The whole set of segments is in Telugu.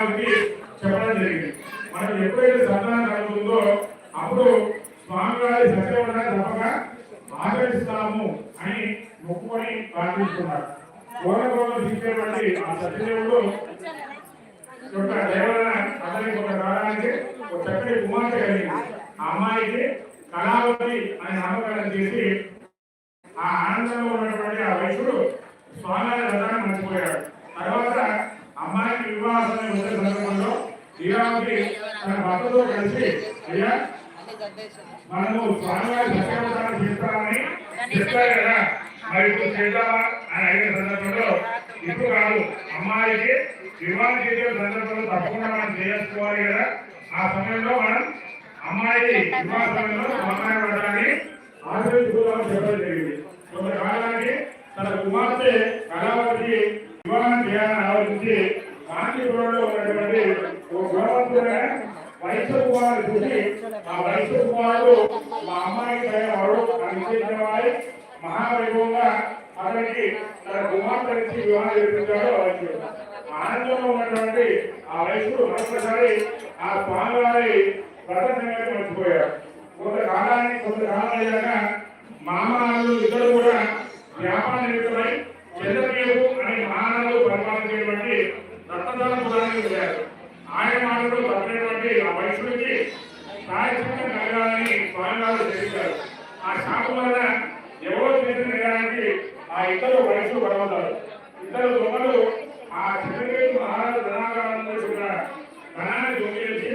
అని చెప్పడం జరిగింది. మనం ఎప్పుడైతే సంతానం కలుగుతుందో అప్పుడు స్వామివారి సత్యవరణ తప్పక ఆచరిస్తాము అని మొక్కుకొని ప్రార్థిస్తున్నారు. గోడగోడ తీసేటువంటి ఆ సత్యదేవుడు యొక్క దేవరణ అతనికి ఒక కాలానికి ఒక చక్కటి కుమార్తె కలిగింది ఆ అమ్మాయికి కళావతి అనే నామకరణం చేసి ఆ ఆనందంలో ఉన్నటువంటి ఆ వైద్యుడు స్వామివారి రథాన్ని మర్చిపోయాడు. తర్వాత అమ్మాయికి వివాహం వచ్చే సందర్భంలో శ్రీరాముడి తన భర్తతో కలిసి అయ్యా మనము స్వామివారి సత్యవతాన్ని చేస్తామని చెప్పారు కదా. మరి ఇప్పుడు చేద్దామా? అని అడిగిన సందర్భంలో ఇప్పుడు కాదు అమ్మాయికి వివాహం చేసే సందర్భంలో తప్పకుండా మనం చేసుకోవాలి కదా. ఆ సమయంలో మనం అమ్మాయి వివాహ సమయంలో అమ్మాయి వ్రతాన్ని ఆశ్రయించుకోవాలని చెప్పడం జరిగింది. కొంతకాలానికి తన కుమార్తె కళావతి వివాహం చేయాలని ఆలోచించి కాంచీపురంలో ఉన్నటువంటి ఓ గుణవంతుడైన వైశ్య కుమారుడు చూసి ఆ వైశ్య కుమారుడు మా అమ్మాయి వాడు నిశ్చయించిన వారి మహావైభవంగా అతనికి తన కుమార్తె నుంచి వివాహం జరిపించాడు ఆ ఆనందంలో ఉన్నటువంటి ఆ వయసుడు మరొకసారి ఆ స్వామివారి వ్రత సంగతి మర్చిపోయాడు. కొంతకాలానికి కొంతకాలం అయ్యాక మామ ఇద్దరు కూడా వ్యాపార నిమిత్తమై చంద్రకేతు అనే మహారాజు పరిపాలించేటువంటి రత్నదాన పురానికి వెళ్ళారు. ఆయన మాటలు తప్పినటువంటి ఆ వైశ్యుడికి సాయశక్తి కలగాలని స్వామివారు తెలిపారు ఆ శాప వలన ఎవరో చేసిన నేరానికి ఆ ఇద్దరు వయసులు పడవుతారు ఇద్దరు దొంగలు ఆ చంద్రకేతు మహారాజు ధనాగారం ధనాన్ని దొంగిలించి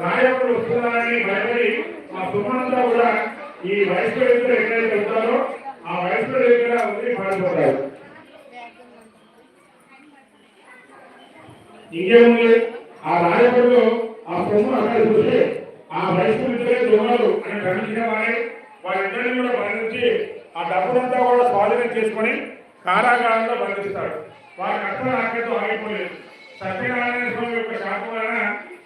రాయప్పుడు వస్తున్నారని భయపడి మా సుమంతా కూడా ఈ వయసులో ఇద్దరు ఎక్కడైతే వెళ్తారో ఆ వయసులో ఎక్కడ ఉంది పడిపోతారు ఇంకేముంది ఆ రాయపడిలో ఆ సొమ్ము అక్కడ చూసి ఆ వయసు ఇద్దరే దొంగలు అని ఖండించిన వారే వారిద్దరిని కూడా బంధించి ఆ డబ్బులంతా కూడా స్వాధీనం చేసుకొని కారాగారంలో బంధిస్తాడు వారి కష్టం ఆకలితో ఆగిపోలేదు. సత్యనారాయణ స్వామి యొక్క శాపం వలన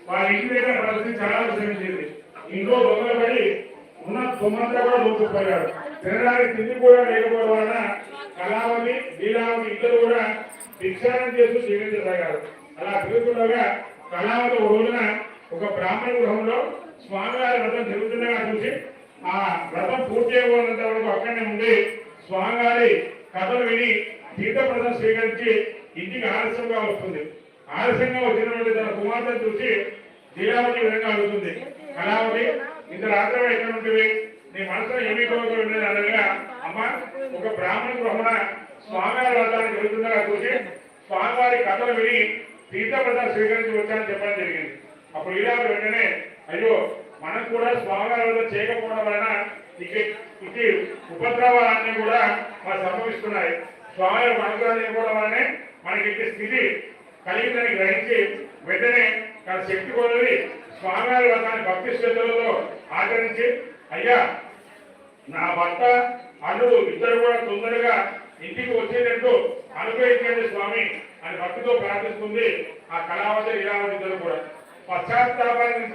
వారి ఇంటి దగ్గర పరిస్థితి చాలా విషమించింది ఇంట్లో దొంగలు పడి ఉన్న సొమ్మంతా కూడా దూసుకుపోయాడు తినడానికి తిండి కూడా లేకపోవడం వలన కళావతి లీలావతి ఇద్దరు కూడా భిక్షాటన చేస్తూ జీవించసాగారు. అలా తిరుగుతుండగా కళావతి ఒక రోజున ఒక బ్రాహ్మణ గృహంలో స్వామివారి వ్రతం తిరుగుతుండగా చూసి ఆ వ్రతం పూర్తి అయిపోయినంత వరకు అక్కడనే ఉండి స్వామివారి కథలు విని తీర్థప్రదం స్వీకరించి ఇంటికి ఆలస్యంగా వస్తుంది. ఆలస్యంగా వచ్చినటువంటి తన కుమార్తెను చూసి లీలావతి విధంగా అడుగుతుంది. కళావతి ఇంత రాత్రి ఎక్కడ ఉంటుంది నీ మనసులో ఏమీ కోరిక అనగా అమ్మ ఒక బ్రాహ్మణ గృహమున స్వామివారి వ్రతాన్ని జరుగుతుండగా చూసి స్వామివారి కథలు విని తీర్థప్రదం స్వీకరించి వచ్చానని చెప్పడం జరిగింది. అప్పుడు లీలావతి వెంటనే అయ్యో మనం కూడా స్వామివారి చేయకపోవడం వలన ఇక ఇటు ఉపద్రవాలన్నీ కూడా మనకు సంభవిస్తున్నాయి. స్వామి అనుగ్రహం చేయకపోవడం వలనే మనకి ఇటు స్థితి కలిగిందని గ్రహించి వెంటనే తన శక్తి కొలది స్వామివారి వ్రతాన్ని భక్తి శ్రద్ధలతో ఆచరించి అయ్యా నా భర్త అల్లుడు ఇద్దరు కూడా తొందరగా ఇంటికి వచ్చేటట్టు అనుగ్రహించండి స్వామి అని భక్తితో ప్రార్థిస్తుంది. ఆ కళావతి లీలావతి ఇద్దరు కూడా. పశ్చాత్తాపాన్ని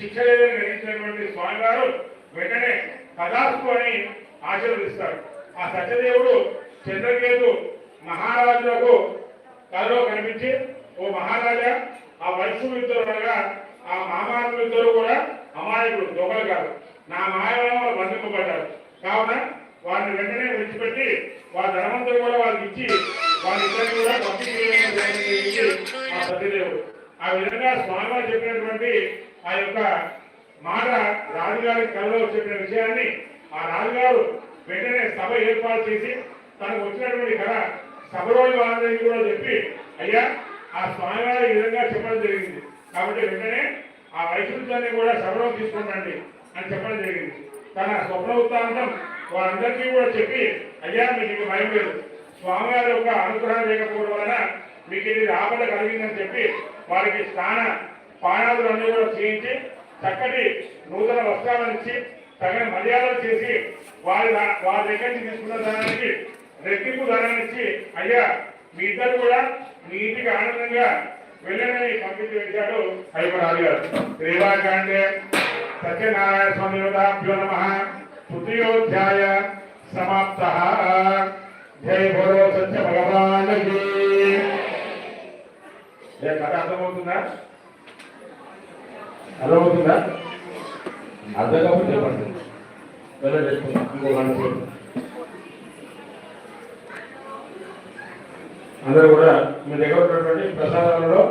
శిక్ష లేదని గ్రహించినటువంటి స్వామివారు వెంటనే కథాస్తు అని ఆశీర్వదిస్తారు. ఆ సత్యదేవుడు చంద్రకేతు మహారాజులకు కథలో కనిపించి ఓ మహారాజా ఆ వయసు ఇద్దరు ఆ మామారులు ఇద్దరు కూడా అమాయకుడు దొంగలు కాదు. నా మాయవరంలో బంధింపబడ్డారు. కావున వారిని వెంటనే విడిచిపెట్టి వారి ధనవంతులు కూడా వారికి ఇచ్చి వారిద్దరిని కూడా పంపించి ఆ సత్యదేవుడు. ఆ విధంగా స్వామివారు చెప్పినటువంటి ఆ యొక్క మాట రాజుగారి కళలో చెప్పిన విషయాన్ని ఆ రాజుగారు వెంటనే సభ ఏర్పాటు చేసి తనకు వచ్చినటువంటి కళ సభలోని వాళ్ళందరికీ కూడా చెప్పి అయ్యా ఆ స్వామివారు ఈ విధంగా చెప్పడం జరిగింది. కాబట్టి వెంటనే ఆ వైశుద్ధాన్ని కూడా సభలో తీసుకుంటండి అని చెప్పడం జరిగింది. తన స్వప్న ఉత్తాంతం వారందరికీ కూడా చెప్పి అయ్యా మీకు ఇక భయం లేదు. స్వామివారి యొక్క అనుగ్రహం లేకపోవడం వలన మీకు ఇది ఆపద కలిగిందని చెప్పి వారికి స్నాన పానాదులన్నీ కూడా చేయించి చక్కటి నూతన వస్త్రాలను ఇచ్చి తగిన మర్యాదలు చేసి వారి వారి దగ్గర నుంచి తీసుకున్న దానికి రెట్టింపు ధరని ఇచ్చి అయ్యా మీ ఇద్దరు కూడా మీ ఇంటికి ఆనందంగా వెళ్ళనని పంపించి వేశాడు హైమరాజు గారు. శ్రీవాకాండే సత్యనారాయణ స్వామి యోధాభ్యో నమ తృతీయోధ్యాయ సమాప్త జై భోలో సత్య భగవాన్ ఏ కథ అర్థమవుతుందా అర్థమవుతుందా అర్థం కాబట్టి చెప్పండి అందరూ కూడా మీ దగ్గర ఉన్నటువంటి ప్రసాదాలలో